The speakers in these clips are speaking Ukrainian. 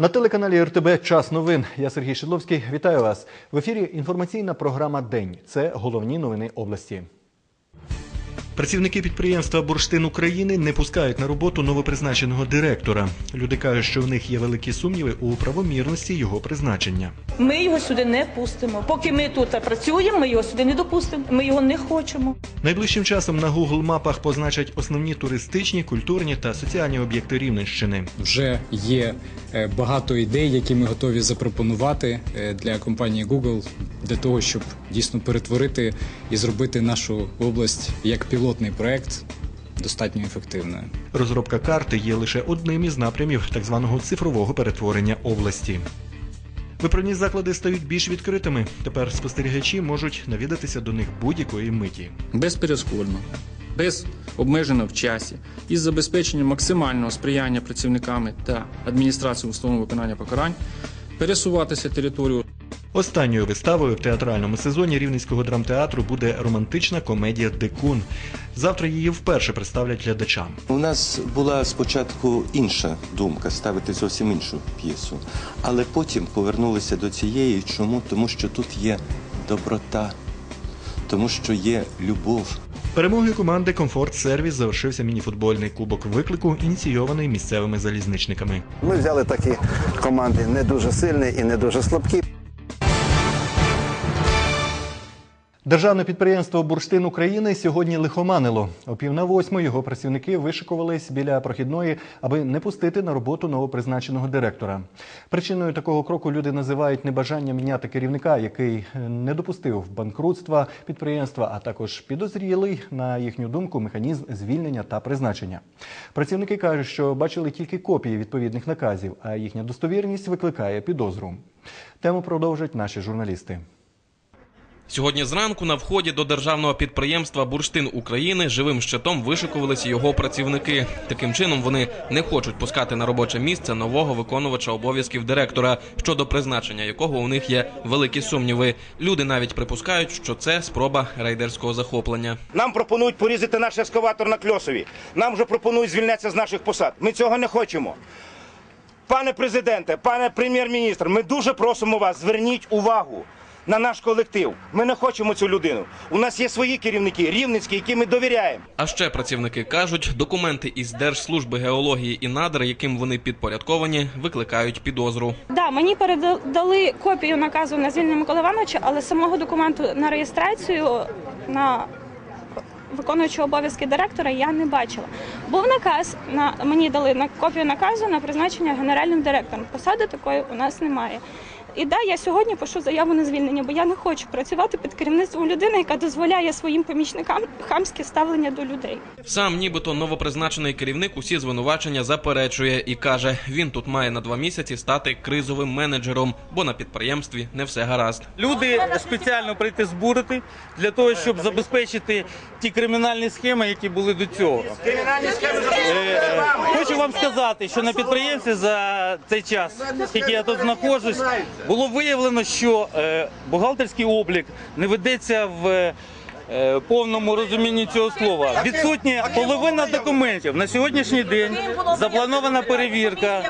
На телеканалі РТБ Час новин. Я Сергій Шедловський. Вітаю вас. В ефірі інформаційна програма День. Це головні новини області. Працівники підприємства Бурштин України не пускають на роботу новопризначеного директора. Люди кажуть, що в них є великі сумніви у правомірності його призначення. Ми його сюди не пустимо. Поки ми тут працюємо, ми його сюди не допустимо. Ми його не хочемо. Найближчим часом на Google мапах позначать основні туристичні, культурні та соціальні об'єкти Рівненщини. Вже є е, багато ідей, які ми готові запропонувати е, для компанії Google для того, щоб дійсно перетворити і зробити нашу область як пілотний проект достатньо ефективною. Розробка карти є лише одним із напрямів так званого цифрового перетворення області. Виправні заклади стають більш відкритими. Тепер спостерігачі можуть навідатися до них будь-якої миті. безперескорно, без обмежено в часі із забезпеченням максимального сприяння працівниками та адміністрацією установ виконання покарань пересуватися територію Останньою виставою в театральному сезоні Рівненського драмтеатру буде романтична комедія Дикун. Завтра її вперше представлять глядачам. У нас була спочатку інша думка ставити зовсім іншу п'єсу, але потім повернулися до цієї. Чому? Тому що тут є доброта, тому що є любов. Перемогою команди Комфорт Сервіс завершився мініфутбольний кубок виклику, ініційований місцевими залізничниками. Ми взяли такі команди не дуже сильні і не дуже слабкі. Державне підприємство Бурштин України сьогодні лихоманило. О пів на восьму його працівники вишикувались біля прохідної, аби не пустити на роботу новопризначеного директора. Причиною такого кроку люди називають небажання міняти керівника, який не допустив банкрутства підприємства, а також підозрілий, на їхню думку, механізм звільнення та призначення. Працівники кажуть, що бачили тільки копії відповідних наказів, а їхня достовірність викликає підозру. Тему продовжать наші журналісти. Сьогодні зранку на вході до державного підприємства Бурштин України живим щитом вишикувалися його працівники. Таким чином вони не хочуть пускати на робоче місце нового виконувача обов'язків директора, щодо призначення якого у них є великі сумніви. Люди навіть припускають, що це спроба рейдерського захоплення. Нам пропонують порізати наш ескаватор на Кльосові. Нам вже пропонують звільнятися з наших посад. Ми цього не хочемо. Пане президенте, пане прем'єр-міністр, ми дуже просимо вас, зверніть увагу на наш колектив. Ми не хочемо цю людину. У нас є свої керівники, рівницькі, які ми довіряємо. А ще працівники кажуть, документи із Держслужби геології і надр, яким вони підпорядковані, викликають підозру. Да, мені передали копію наказу на звільнення Миколи Івановича, але самого документу на реєстрацію на виконуючого обов'язки директора я не бачила. Був наказ на мені дали на копію наказу на призначення генеральним директором. Посади такої у нас немає. І да, я сьогодні пишу заяву на звільнення, бо я не хочу працювати під керівництвом людини, яка дозволяє своїм помічникам хамське ставлення до людей. Сам, нібито новопризначений керівник, усі звинувачення заперечує і каже, він тут має на два місяці стати кризовим менеджером, бо на підприємстві не все гаразд. Люди спеціально прийти збурити для того, щоб забезпечити ті кримінальні схеми, які були до цього. Е, Хочу вам сказати, що на підприємстві за цей час, скільки я тут знаходжусь, було виявлено, що е, бухгалтерський облік не ведеться в. Е, Повному розумінні цього слова відсутня половина документів на сьогоднішній день. Запланована перевірка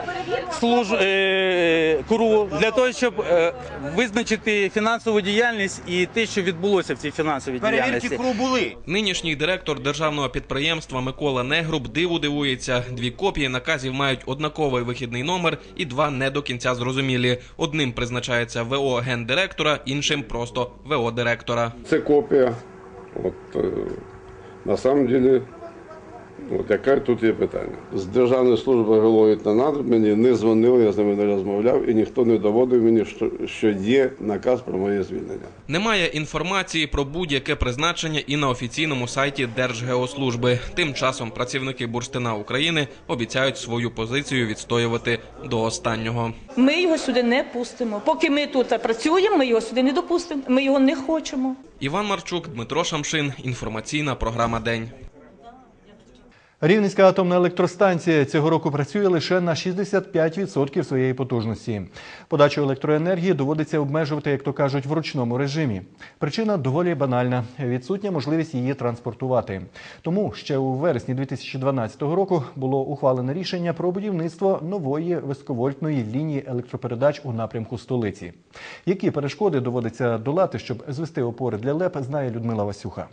служ е, КРУ для того, щоб е, визначити фінансову діяльність і те, що відбулося в цій фінансовій Перевірки. КРУ були. Нинішній директор державного підприємства Микола Негруб диву дивується. Дві копії наказів мають однаковий вихідний номер і два не до кінця зрозумілі. Одним призначається ВО гендиректора, іншим просто ВО директора. Це копія. От, э, на самом деле, от яке тут є питання. З Державної служби геології та надр мені не дзвонили, я з ними не розмовляв, і ніхто не доводив мені, що, що є наказ про моє звільнення. Немає інформації про будь-яке призначення і на офіційному сайті Держгеослужби. Тим часом працівники Бурштина України обіцяють свою позицію відстоювати до останнього. Ми його сюди не пустимо. Поки ми тут працюємо, ми його сюди не допустимо. Ми його не хочемо. Іван Марчук, Дмитро Шамшин. Інформаційна програма День. Рівненська атомна електростанція цього року працює лише на 65% своєї потужності. Подачу електроенергії доводиться обмежувати, як то кажуть, в ручному режимі. Причина доволі банальна відсутня можливість її транспортувати. Тому ще у вересні 2012 року було ухвалене рішення про будівництво нової високовольтної лінії електропередач у напрямку столиці. Які перешкоди доводиться долати, щоб звести опори для ЛЕП, знає Людмила Васюха.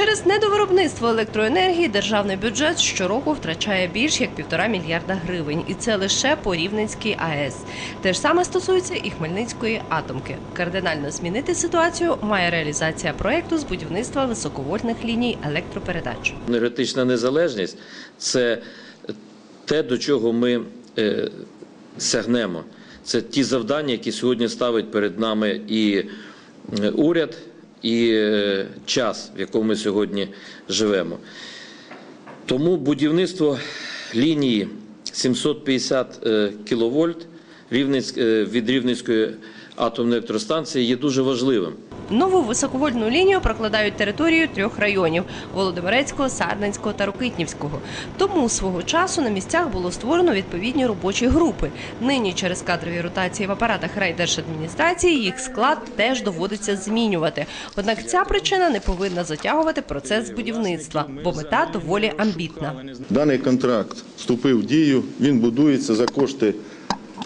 Через недовиробництво електроенергії державний бюджет щороку втрачає більш як півтора мільярда гривень, і це лише по Рівненській АЕС. Те ж саме стосується і Хмельницької атомки. Кардинально змінити ситуацію має реалізація проекту з будівництва високовольтних ліній електропередач. Енергетична незалежність це те, до чого ми е, сягнемо. Це ті завдання, які сьогодні ставить перед нами і е, уряд, і е, час, в якому ми сьогодні живемо. Тому будівництво лінії 750 е, кВт е, від Рівненської атомної електростанції є дуже важливим. Нову високовольтну лінію прокладають територію трьох районів Володимирецького, Сарненського та Рокитнівського. Тому свого часу на місцях було створено відповідні робочі групи. Нині через кадрові ротації в апаратах райдержадміністрації їх склад теж доводиться змінювати. Однак ця причина не повинна затягувати процес будівництва, бо мета доволі амбітна. Даний контракт вступив в дію. Він будується за кошти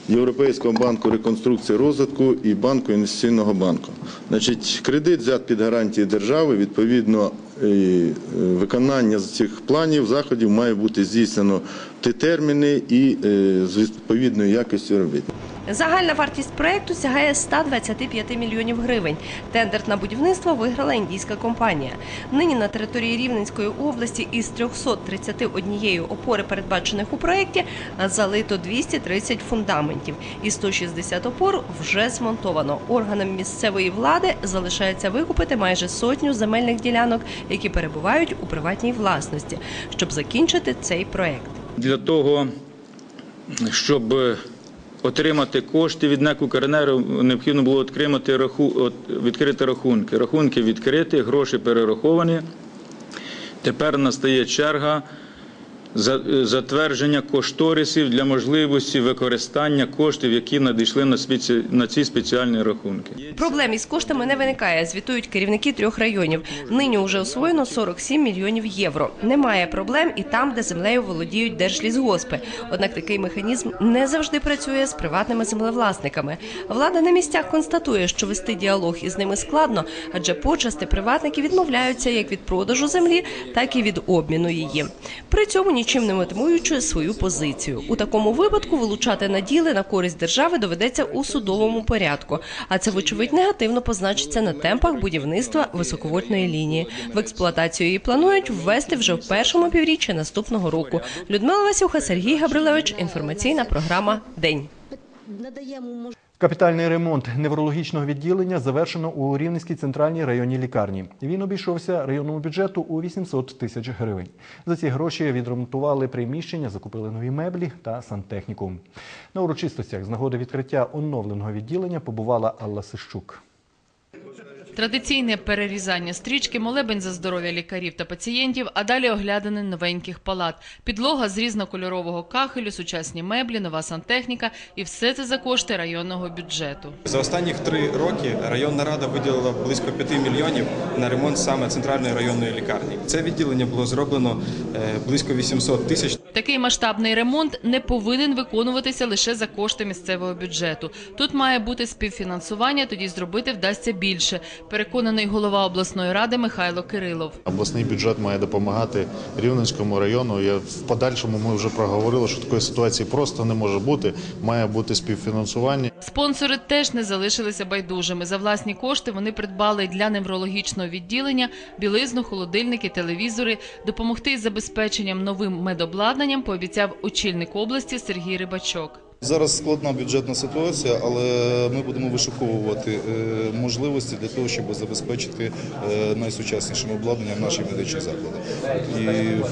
Європейського банку реконструкції розвитку і банку інвестиційного банку. Значить, кредит взят під гарантії держави. Відповідно, е, виконання цих планів заходів має бути здійснено в ті терміни і е, з відповідною якістю робіт. Загальна вартість проекту сягає 125 мільйонів гривень. Тендер на будівництво виграла індійська компанія. Нині на території Рівненської області із 331 опори, передбачених у проєкті, залито 230 фундаментів. І 160 опор вже змонтовано. Органам місцевої влади залишається викупити майже сотню земельних ділянок, які перебувають у приватній власності, щоб закінчити цей проект. для того, щоб отримати кошти від НЕК «Укренерго», необхідно було отримати раху... відкрити рахунки. Рахунки відкриті, гроші перераховані. Тепер настає черга затвердження кошторисів для можливості використання коштів, які надійшли на, спеці... на ці спеціальні рахунки. Проблем із коштами не виникає, звітують керівники трьох районів. Нині вже освоєно 47 мільйонів євро. Немає проблем і там, де землею володіють держлісгоспи. Однак такий механізм не завжди працює з приватними землевласниками. Влада на місцях констатує, що вести діалог із ними складно, адже почасти приватники відмовляються як від продажу землі, так і від обміну її. При цьому нічим не мотивуючи свою позицію. У такому випадку вилучати наділи на користь держави доведеться у судовому порядку. А це, вочевидь, негативно позначиться на темпах будівництва високовольтної лінії. В експлуатацію її планують ввести вже в першому півріччі наступного року. Людмила Васюха, Сергій Габрилевич. Інформаційна програма День. Капітальний ремонт неврологічного відділення завершено у Рівненській центральній районній лікарні. Він обійшовся районному бюджету у 800 тисяч гривень. За ці гроші відремонтували приміщення, закупили нові меблі та сантехніку. На урочистостях з нагоди відкриття оновленого відділення побувала Алла Сищук. Традиційне перерізання стрічки, молебень за здоров'я лікарів та пацієнтів, а далі оглядини новеньких палат, підлога з різнокольорового кахелю, сучасні меблі, нова сантехніка і все це за кошти районного бюджету. За останніх три роки районна рада виділила близько 5 мільйонів на ремонт саме центральної районної лікарні. Це відділення було зроблено е, близько 800 тисяч. Такий масштабний ремонт не повинен виконуватися лише за кошти місцевого бюджету. Тут має бути співфінансування, тоді зробити вдасться більше. Переконаний голова обласної ради Михайло Кирилов. Обласний бюджет має допомагати Рівненському району. Я в подальшому ми вже проговорили, що такої ситуації просто не може бути. Має бути співфінансування. Спонсори теж не залишилися байдужими. За власні кошти вони придбали для неврологічного відділення білизну, холодильники, телевізори. Допомогти із забезпеченням новим медобладнанням пообіцяв очільник області Сергій Рибачок. Зараз складна бюджетна ситуація, але ми будемо вишуковувати е, можливості для того, щоб забезпечити е, найсучаснішим обладнанням наші медичні заклади. І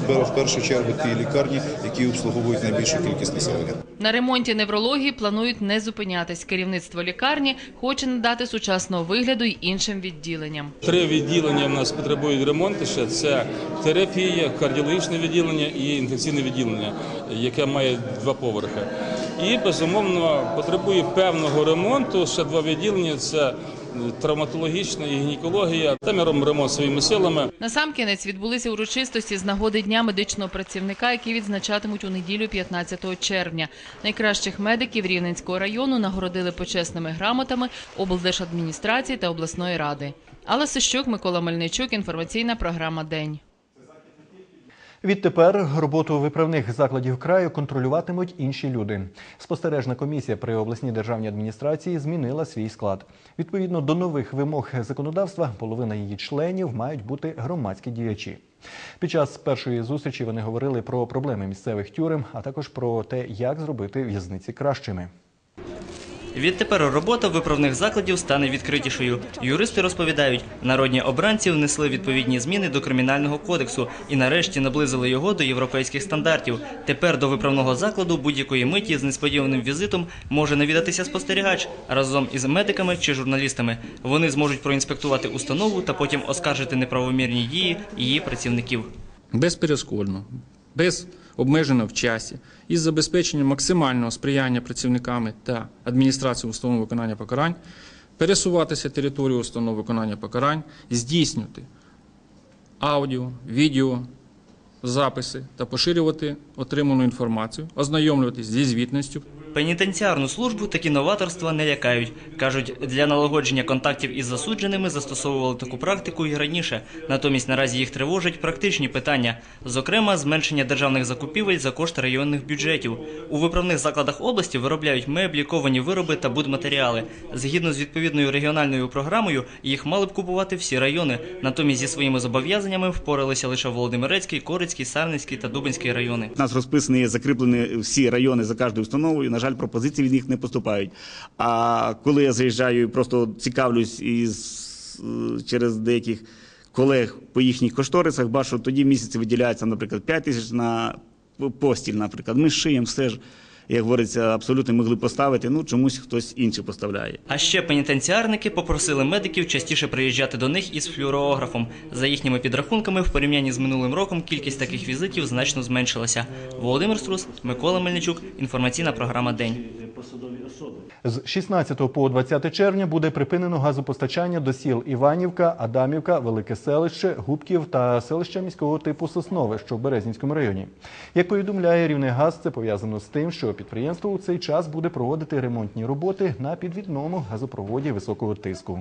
в першу чергу ті лікарні, які обслуговують найбільшу кількість населення. На ремонті неврології планують не зупинятись. Керівництво лікарні хоче надати сучасного вигляду й іншим відділенням. Три відділення в нас потребують ремонту ще. Це терапія, кардіологічне відділення і інфекційне відділення, яке має два поверхи. І безумовно потребує певного ремонту. Ще два відділення це травматологічна і гінекологія. Там ми робимо ремонт своїми силами. Насамкінець відбулися урочистості з нагоди Дня медичного працівника, які відзначатимуть у неділю 15 червня. Найкращих медиків Рівненського району нагородили почесними грамотами облдержадміністрації та обласної ради. Алла Сищук, Микола Мельничук. Інформаційна програма День. Відтепер роботу виправних закладів краю контролюватимуть інші люди. Спостережна комісія при обласній державній адміністрації змінила свій склад. Відповідно до нових вимог законодавства, половина її членів мають бути громадські діячі. Під час першої зустрічі вони говорили про проблеми місцевих тюрем, а також про те, як зробити в'язниці кращими. Відтепер робота виправних закладів стане відкритішою. Юристи розповідають, народні обранці внесли відповідні зміни до кримінального кодексу і нарешті наблизили його до європейських стандартів. Тепер до виправного закладу будь-якої миті з несподіваним візитом може навідатися спостерігач разом із медиками чи журналістами. Вони зможуть проінспектувати установу та потім оскаржити неправомірні дії її працівників. безперешкодно, без обмежено в часі, із забезпеченням максимального сприяння працівниками та адміністрації установ виконання покарань, пересуватися територію установ виконання покарань, здійснювати аудіо, відео, записи та поширювати отриману інформацію, ознайомлюватись зі звітністю, Пенітенціарну службу такі новаторства не лякають. Кажуть, для налагодження контактів із засудженими застосовували таку практику і раніше. Натомість наразі їх тривожать практичні питання, зокрема, зменшення державних закупівель за кошт районних бюджетів. У виправних закладах області виробляють меблі, ковані вироби та будматеріали. Згідно з відповідною регіональною програмою, їх мали б купувати всі райони. Натомість зі своїми зобов'язаннями впоралися лише Володимирецький, Корицький, Сарненський та Дубинський райони. У нас розписані, закріплені всі райони за кожною установою. Жаль, пропозиції від них не поступають. А коли я заїжджаю, і просто цікавлюсь із е, через деяких колег по їхніх кошторисах, бачу, тоді місяці виділяється, наприклад, 5 тисяч на постіль, наприклад. Ми шиємо все ж, як говориться, абсолютно могли поставити. Ну чомусь хтось інший поставляє. А ще пенітенціарники попросили медиків частіше приїжджати до них із флюорографом. За їхніми підрахунками, в порівнянні з минулим роком кількість таких візитів значно зменшилася. Володимир Струс, Микола Мельничук. Інформаційна програма День. З 16 по 20 червня буде припинено газопостачання до сіл Іванівка, Адамівка, Велике селище, Губків та селища міського типу Соснове, що в Березнівському районі. Як повідомляє Рівнегаз, це пов'язано з тим, що підприємство у цей час буде проводити ремонтні роботи на підвідному газопроводі високого тиску.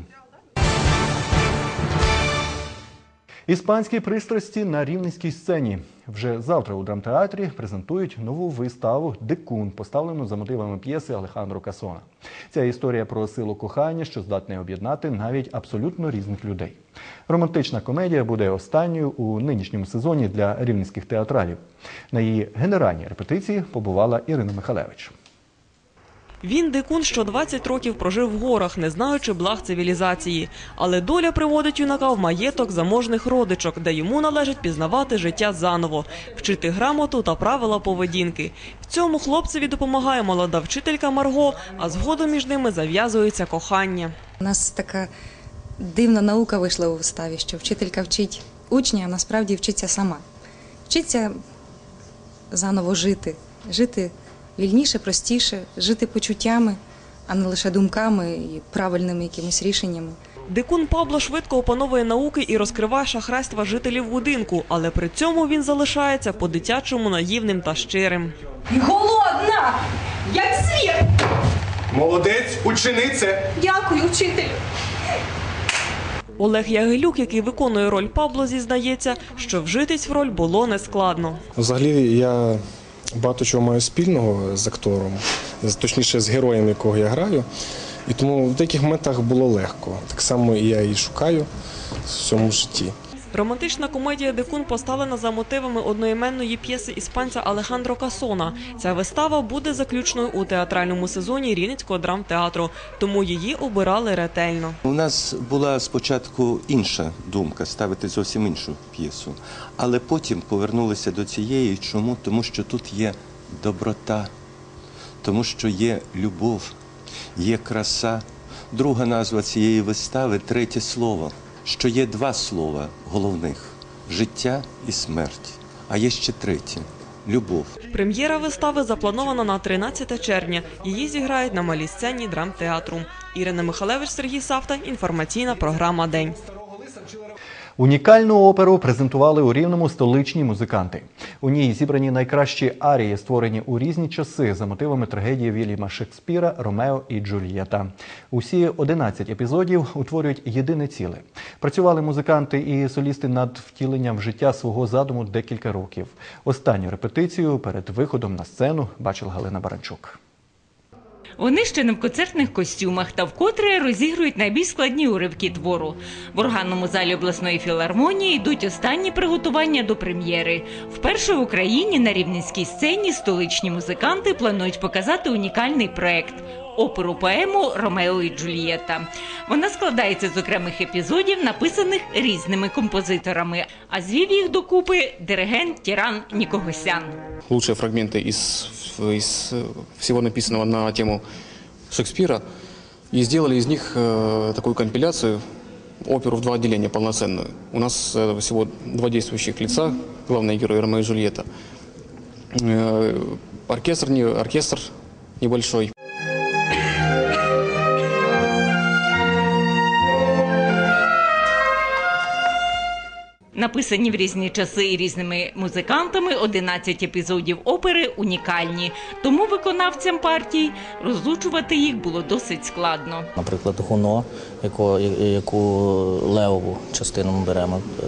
Іспанські пристрасті на рівненській сцені. Вже завтра у драмтеатрі презентують нову виставу Дикун, поставлену за мотивами п'єси Алехандро Касона. Ця історія про силу кохання, що здатне об'єднати навіть абсолютно різних людей. Романтична комедія буде останньою у нинішньому сезоні для рівненських театралів. На її генеральній репетиції побувала Ірина Михалевич. Він дикун, що 20 років прожив в горах, не знаючи благ цивілізації. Але доля приводить юнака в маєток заможних родичок, де йому належить пізнавати життя заново, вчити грамоту та правила поведінки. В цьому хлопцеві допомагає молода вчителька Марго, а згодом між ними зав'язується кохання. У нас така дивна наука вийшла у виставі, що вчителька вчить учня, а насправді вчиться сама. Вчиться заново жити, жити вільніше, простіше, жити почуттями, а не лише думками і правильними якимись рішеннями. Дикун Пабло швидко опановує науки і розкриває шахрайства жителів будинку, але при цьому він залишається по-дитячому наївним та щирим. Голодна! Як світ! Молодець, ученице! Дякую, вчителю. Олег Ягелюк, який виконує роль Пабло, зізнається, що вжитись в роль було нескладно. Взагалі я багато чого маю спільного з актором, точніше з героєм, якого я граю. І тому в деяких моментах було легко. Так само і я і шукаю в цьому житті. Романтична комедія Дикун поставлена за мотивами одноіменної п'єси іспанця Алехандро Касона. Ця вистава буде заключною у театральному сезоні Рівненського драмтеатру, тому її обирали ретельно. У нас була спочатку інша думка ставити зовсім іншу п'єсу, але потім повернулися до цієї. Чому? Тому що тут є доброта, тому що є любов, є краса. Друга назва цієї вистави третє слово, що є два слова головних життя і смерть. А є ще третє любов. Прем'єра вистави запланована на 13 червня. Її зіграють на малій сцені драмтеатру. Ірина Михалевич, Сергій Савта. Інформаційна програма День. Унікальну оперу презентували у рівному столичні музиканти. У ній зібрані найкращі арії, створені у різні часи за мотивами трагедії Вільяма Шекспіра Ромео і Джульєта. Усі 11 епізодів утворюють єдине ціле. Працювали музиканти і солісти над втіленням в життя свого задуму декілька років. Останню репетицію перед виходом на сцену бачила Галина Баранчук. Вони ще не в концертних костюмах та вкотре розігрують найбільш складні уривки твору. В органному залі обласної філармонії йдуть останні приготування до прем'єри. Вперше в Україні на рівненській сцені столичні музиканти планують показати унікальний проект Оперу поему Ромео і Джульєта. Вона складається з окремих епізодів, написаних різними композиторами. А звів їх докупи диригент Тіран Нікогосян. лучшие фрагменты из, из э, всего написанного на тему Шекспира и сделали из них э, такую компиляцию, оперу в два отделения полноценную. У нас э, всего два действующих лица, главные герои Ромео и Джульетта. Э, оркестр, не, оркестр небольшой. Написані в різні часи і різними музикантами 11 епізодів опери унікальні. Тому виконавцям партій розлучувати їх було досить складно. Наприклад, Гуно, яку, яку левову частину ми беремо е,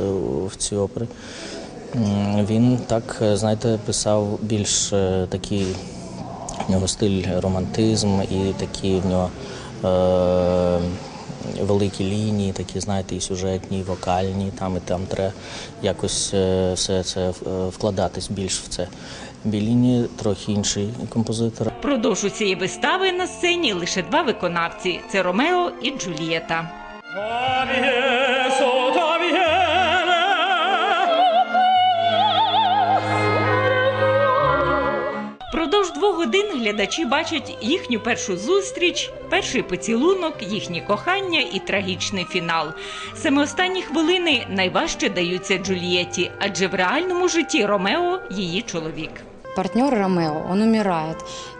в цій опері. Він так, е, знаєте, писав більш е, такий в нього стиль романтизм і такі в нього великі лінії, такі, знаєте, і сюжетні, і вокальні, там і там треба якось е, все це е, вкладатись більш в це. Біліні трохи інший композитор. Продовж цієї вистави на сцені лише два виконавці: це Ромео і Джульєта. Продовж двох годин глядачі бачать їхню першу зустріч, перший поцілунок, їхнє кохання і трагічний фінал. Саме останні хвилини найважче даються Джульєті, адже в реальному житті Ромео її чоловік партнер Ромео, он умирает.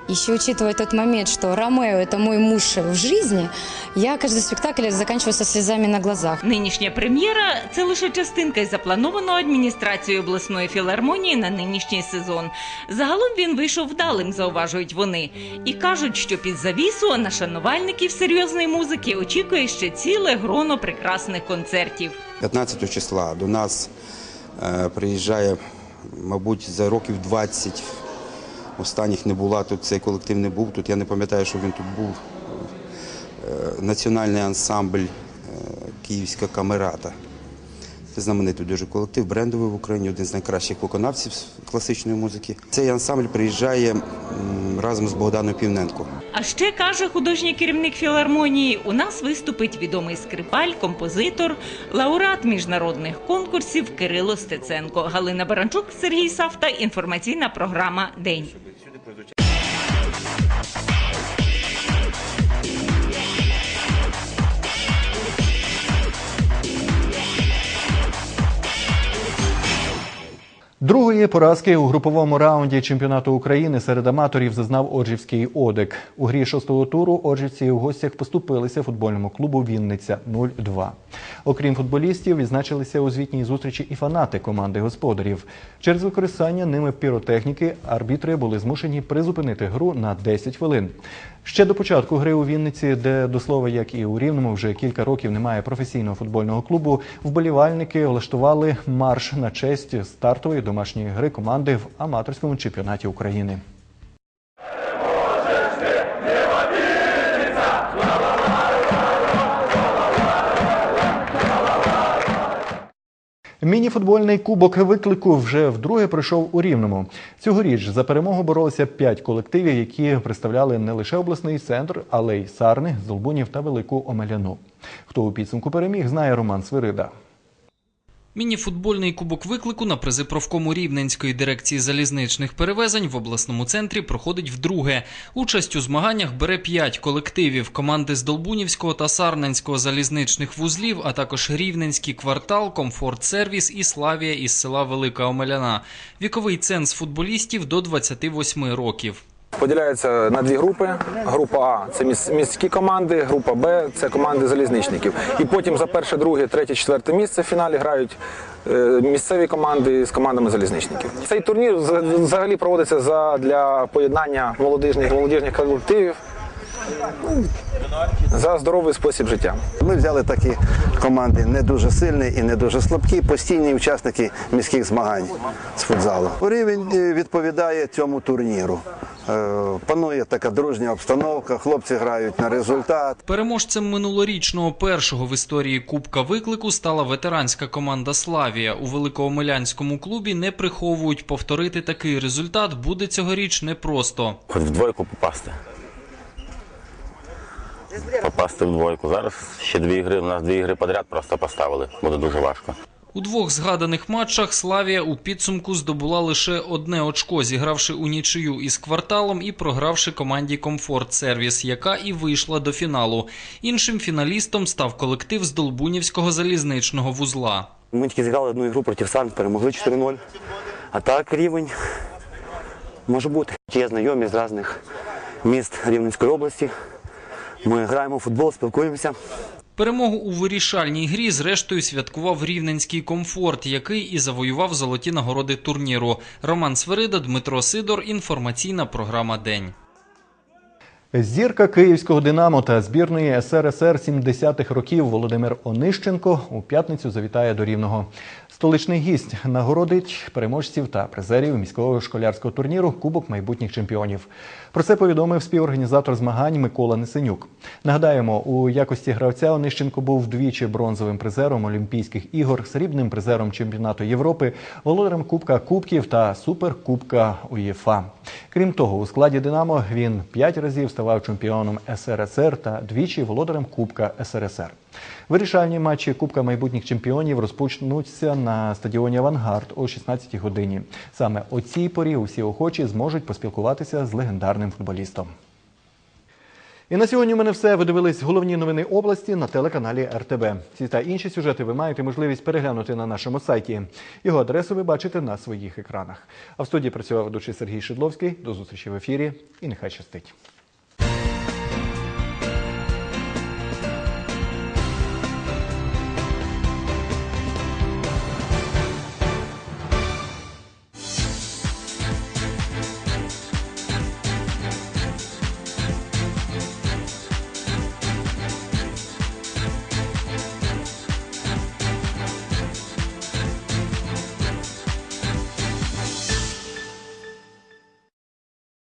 Еще учитывая тот момент, что Ромео это мой муж в жизни, я каждый спектакль заканчиваю со слезами на глазах. Нинішня прем'єра це лише частинка із запланованого адміністрацією обласної філармонії на нинішній сезон. Загалом він вийшов вдалим, зауважують вони, і кажуть, що під завісу на шанувальників серйозної музики очікує ще ціле гроно прекрасних концертів. 15 числа до нас е, приїжджає, мабуть, за років 20. Останніх не була тут, цей колектив не був тут. Я не пам'ятаю, що він тут був. Е, Національний ансамбль е, Київська камерата. Це знаменитий дуже колектив, брендовий в Україні, один з найкращих виконавців класичної музики. Цей ансамбль приїжджає разом з Богданом Півненко. А ще каже художній керівник філармонії: у нас виступить відомий скрипаль, композитор, лауреат міжнародних конкурсів Кирило Стеценко. Галина Баранчук, Сергій Савта. Інформаційна програма День. Другої поразки у груповому раунді чемпіонату України серед аматорів зазнав Оджівський Одек. У грі шостого туру Оджівці у гостях поступилися футбольному клубу Вінниця 0-2. Окрім футболістів, відзначилися у звітній зустрічі і фанати команди господарів. Через використання ними піротехніки арбітри були змушені призупинити гру на 10 хвилин. Ще до початку гри у Вінниці, де до слова, як і у Рівному, вже кілька років немає професійного футбольного клубу, вболівальники влаштували марш на честь стартової домашньої гри команди в аматорському чемпіонаті України. Мініфутбольний кубок виклику вже вдруге пройшов у Рівному. Цьогоріч за перемогу боролися п'ять колективів, які представляли не лише обласний центр, але й Сарни, Здолбунів та Велику Омеляну. Хто у підсумку переміг, знає Роман Свирида. Міні-футбольний кубок виклику на призи профкому Рівненської дирекції залізничних перевезень в обласному центрі проходить вдруге. Участь у змаганнях бере п'ять колективів команди з Долбунівського та Сарненського залізничних вузлів, а також Рівненський квартал, Комфорт Сервіс і Славія із села Велика Омеляна. Віковий ценз футболістів до 28 років. Поділяються на дві групи. Група А це міські команди, група Б це команди залізничників. І потім за перше, друге, третє, четверте місце в фіналі грають е, місцеві команди з командами залізничників. Цей турнір взагалі проводиться для поєднання молодіжних молодіжних колективів за здоровий спосіб життя. Ми взяли такі команди не дуже сильні і не дуже слабкі, постійні учасники міських змагань з футзалу. Рівень е, відповідає цьому турніру. Е, Панує така дружня обстановка, хлопці грають на результат. Переможцем минулорічного першого в історії Кубка виклику стала ветеранська команда Славія. У Великоомелянському клубі не приховують повторити такий результат буде цьогоріч непросто. Хоч в двойку попасти. Попасти в двойку. Зараз ще дві ігри. У нас дві ігри подряд просто поставили. Буде дуже важко. У двох згаданих матчах Славія у підсумку здобула лише одне очко, зігравши у нічию із кварталом і програвши команді Комфорт Сервіс, яка і вийшла до фіналу. Іншим фіналістом став колектив з Долбунівського залізничного вузла. Ми тільки зіграли одну ігру проти Сан, перемогли 4-0. А так рівень може бути. Є знайомі з різних міст Рівненської області. Ми граємо в футбол, спілкуємося. Перемогу у вирішальній грі зрештою святкував рівненський комфорт, який і завоював золоті нагороди турніру. Роман Сверида, Дмитро Сидор. Інформаційна програма День. Зірка київського Динамо та збірної СРСР 70-х років Володимир Онищенко у п'ятницю завітає до Рівного. Столичний гість нагородить переможців та призерів міського школярського турніру Кубок майбутніх чемпіонів. Про це повідомив співорганізатор змагань Микола Несенюк. Нагадаємо, у якості гравця Онищенко був двічі бронзовим призером Олімпійських ігор, срібним призером чемпіонату Європи, володарем Кубка Кубків та Суперкубка УЄФА. Крім того, у складі Динамо він п'ять разів ставав чемпіоном СРСР та двічі володарем Кубка СРСР. Вирішальні матчі Кубка майбутніх чемпіонів розпочнуться на стадіоні Авангард о 16-й годині. Саме о цій порі усі охочі зможуть поспілкуватися з легендарним футболістом. І на сьогодні у мене все. Ви дивились головні новини області на телеканалі РТБ. Ці та інші сюжети ви маєте можливість переглянути на нашому сайті. Його адресу ви бачите на своїх екранах. А в студії працював ведучий Сергій Шидловський. До зустрічі в ефірі і нехай щастить.